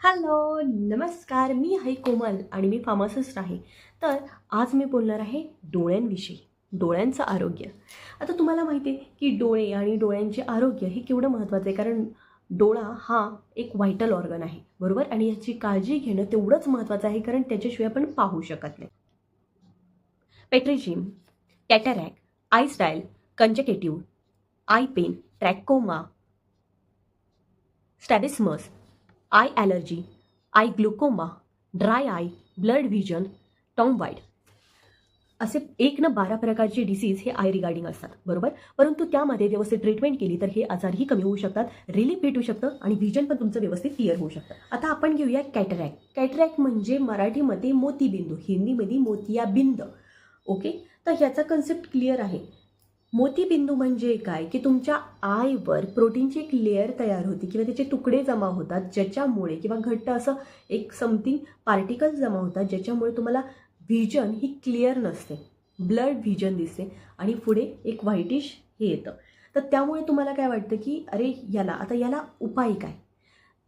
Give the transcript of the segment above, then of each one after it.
Hello नमस्कार मी आहे कोमल आणि मी फार्मासिस्ट आहे. तर आज मी बोलणार आहे डोळ्यांविषयी डोळ्यांचं आरोग्य. आता तुम्हाला माहिती आहे की डोळे आणि डोळ्यांचे आरोग्य हे केवढं महत्त्वाचं आहे कारण डोळा हा एक व्हायटल ऑर्गन आहे बरोबर? आणि याची काळजी घेणं तेवढंच महत्त्वाचं आहे कारण त्याच्याशिवाय आपण पाहू शकत नाही. Pterygium cataract eye stye conjunctive eye pain trachoma strabismus eye allergy eye glaucoma dry eye blurred vision टॉमवाईड असे एक ना बारा प्रकारचे डिसीज हे आय रिगार्डिंग असतात बरोबर? परंतु त्यामध्ये व्यवस्थित ट्रीटमेंट केली तर हे आजारही कमी होऊ शकतात रिलीफ भेटू शकतं आणि व्हिजन पण तुमचं व्यवस्थित क्लिअर होऊ शकतं. आता आपण घेऊया कॅटरॅक कॅटरॅक म्हणजे मराठीमध्ये मोतीबिंदू हिंदीमध्ये मोतियाबिंद. ओके तर ह्याचा कन्सेप्ट क्लिअर आहे. मोतीबिंदू म्हणजे काय? की तुमच्या आयवर प्रोटीनची एक लेअर तयार होती किंवा त्याचे तुकडे जमा होतात ज्याच्यामुळे किंवा घट्ट असं एक समथिंग पार्टिकल जमा होतात ज्याच्यामुळे तुम्हाला व्हिजन ही क्लिअर नसते. ब्लड व्हिजन दिसते आणि पुढे एक व्हाईटिश हे येतं. तर त्यामुळे तुम्हाला काय वाटतं की अरे याला आता याला उपाय काय?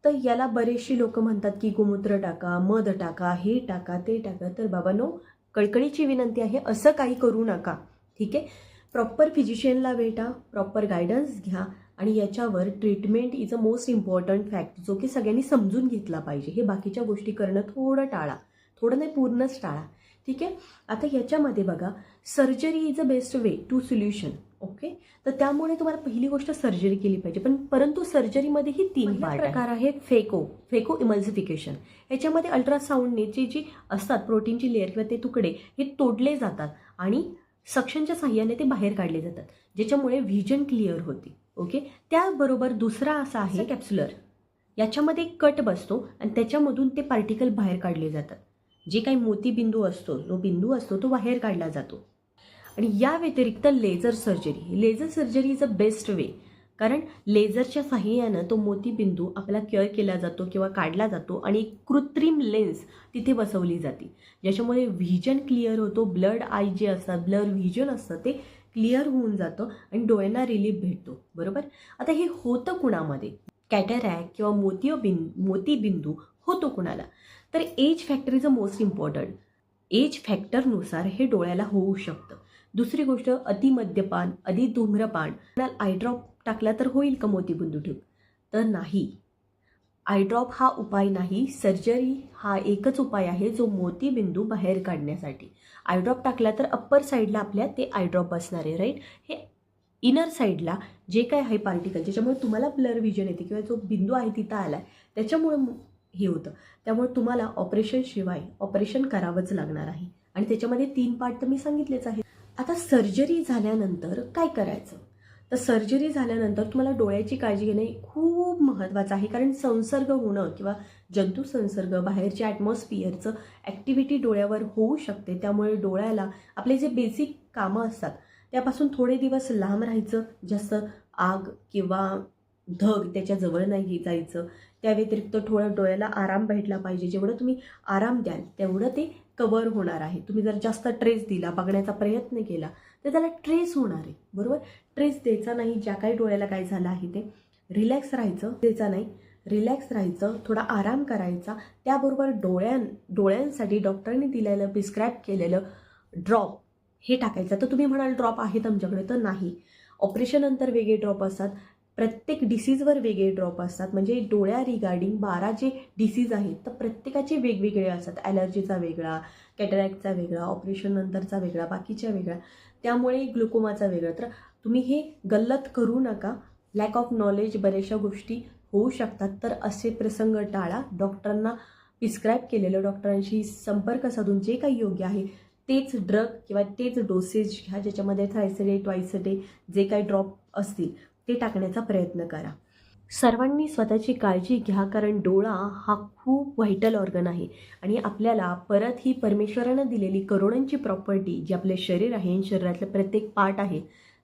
तर याला बरेचशी लोक म्हणतात की गोमूत्र टाका मध टाका हे टाका ते टाका. तर बाबा नो कळकळीची विनंती आहे असं काही करू नका. ठीक आहे? प्रॉपर फिजिशियनला भेटा प्रॉपर गायडन्स घ्या आणि याच्यावर treatment is a most important fact जो की सगळ्यांनी समजून घेतला पाहिजे. हे बाकीच्या गोष्टी करणं थोडं टाळा थोडं नाही पूर्णच टाळा. ठीक आहे? आता याच्यामध्ये बघा surgery is a best way to solution okay तर त्यामुळे तुम्हाला पहिली गोष्ट सर्जरी केली पाहिजे. पण परंतु सर्जरीमध्येही तीन प्रकार आहे फेको फेको इमल्सिफिकेशन याच्यामध्ये अल्ट्रासाऊंडने जे जी असतात प्रोटीनची लेअर किंवा ते तुकडे हे तोडले जातात. आणि सक्शनच्या साह्याने ते बाहेर काढले जातात ज्याच्यामुळे व्हिजन क्लिअर होते. ओके त्याबरोबर दुसरा असा आहे कॅप्सुलर याच्यामध्ये एक कट बसतो आणि त्याच्यामधून ते पार्टिकल बाहेर काढले जातात. जे काही मोतीबिंदू असतो जो बिंदू असतो तो बाहेर काढला जातो. आणि या व्यतिरिक्त laser surgery laser surgery is a best way कारण लेझरच्या साह्यानं तो मोतीबिंदू आपला क्युअर केला जातो किंवा काढला जातो आणि एक कृत्रिम लेन्स तिथे बसवली जाते. ज्याच्यामुळे व्हिजन क्लिअर होतो ब्लड आय जे असतात ब्लड व्हिजन असतं ते क्लिअर होऊन जातं आणि डोळ्यांना रिलीफ भेटतो. बरोबर? आता हे होतं कुणामध्ये? कॅटरॅक किंवा मोतियोबिं मोतीबिंदू होतो कुणाला? तर age factor is a most important. Age फॅक्टरनुसार हे डोळ्याला होऊ शकतं. दुसरी गोष्ट अतिमद्यपान अति धूम्रपान. आयड्रॉप टाकला तर होईल का मोतीबिंदू ठेव तर नाही. आयड्रॉप हा उपाय नाही. सर्जरी हा एकच उपाय आहे जो मोतीबिंदू बाहेर काढण्यासाठी. आयड्रॉप टाकला तर अप्पर साईडला आपल्या ते आयड्रॉप बसणार आहे राईट हे इनर साईडला जे काय आहे पार्टिकल ज्याच्यामुळे तुम्हाला ब्लर विजन येते किंवा जो बिंदू आहे तिथं आला आहे त्याच्यामुळे हे होतं. त्यामुळे तुम्हाला ऑपरेशनशिवाय ऑपरेशन करावंच लागणार आहे. आणि त्याच्यामध्ये तीन पार्ट तर मी सांगितलेच आहे आता सर्जरी झाल्यानंतर काय करायचं? तर सर्जरी झाल्यानंतर तुम्हाला डोळ्याची काळजी घेणे खूप महत्त्वाचं आहे. कारण संसर्ग होणं किंवा जंतू संसर्ग बाहेरच्या ॲटमॉस्फिअरचं ॲक्टिव्हिटी डोळ्यावर होऊ शकते. त्यामुळे डोळ्याला आपले जे बेसिक कामं असतात त्यापासून थोडे दिवस लांब राहायचं. जास्त आग किंवा धग त्याच्याजवळ नाही जायचं. त्या व्यतिरिक्त थोडं डोळ्याला आराम भेटला पाहिजे. जेवढं तुम्ही आराम द्याल तेवढं ते कवर होणार आहे. तुम्ही जर जास्त ट्रेस दिला बघण्याचा प्रयत्न केला तर त्याला ट्रेस होणार आहे. बरोबर? ट्रेस द्यायचा नाही ज्या काही डोळ्याला काय झालं आहे ते. रिलॅक्स राहायचं द्यायचा नाही. रिलॅक्स राहायचं थोडा आराम करायचा. त्याबरोबर डोळ्यां डोळ्यांसाठी डॉक्टरांनी दिलेलं प्रिस्क्राईब केलेलं ड्रॉप हे टाकायचं. तर तुम्ही म्हणाल ड्रॉप आहेत आमच्याकडे. तर नाही. ऑपरेशननंतर वेगळे ड्रॉप असतात. प्रत्येक डिसीजवर वेगळे ड्रॉप असतात. म्हणजे डोळ्या रिगार्डिंग बारा जे डिसीज आहेत तर प्रत्येकाचे वेगवेगळे असतात. ॲलर्जीचा वेगळा कॅटरॅक्टचा वेगळा ऑपरेशन नंतरचा वेगळा बाकीच्या वेगळा त्यामुळे ग्लुकोमाचा वेगळा. तर तुम्ही हे गल्लत करू नका. लॅक ऑफ नॉलेज बऱ्याचशा गोष्टी होऊ शकतात. तर असे प्रसंग टाळा. डॉक्टरांना प्रिस्क्राईब केलेलं डॉक्टरांशी संपर्क साधून जे काही योग्य आहे तेच ड्रग किंवा तेच डोसेज घ्या ज्याच्यामध्ये थ्रायस डे ट्वाईस डे जे काही ड्रॉप असतील. ते टाकण्याचा प्रयत्न करा. सर्वांनी स्वतःची काळजी घ्या कारण डोळा हा खूप व्हायटल ऑर्गन आहे आणि आपल्याला परत ही परमेश्वरानं दिलेली करोडांची प्रॉपर्टी जी आपले शरीर आहे आणि शरीरातलं प्रत्येक पार्ट आहे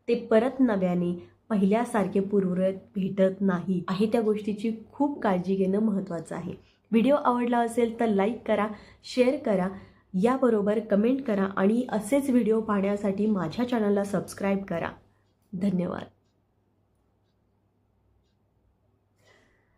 ते परत नव्याने पहिल्यासारखे पूर्वरत भेटत नाही. आहे त्या गोष्टीची खूप काळजी घेणं महत्त्वाचं आहे. व्हिडिओ आवडला असेल तर लाईक करा शेअर करा याबरोबर कमेंट करा आणि असेच व्हिडिओ पाहण्यासाठी माझ्या चॅनलला सबस्क्राईब करा. धन्यवाद.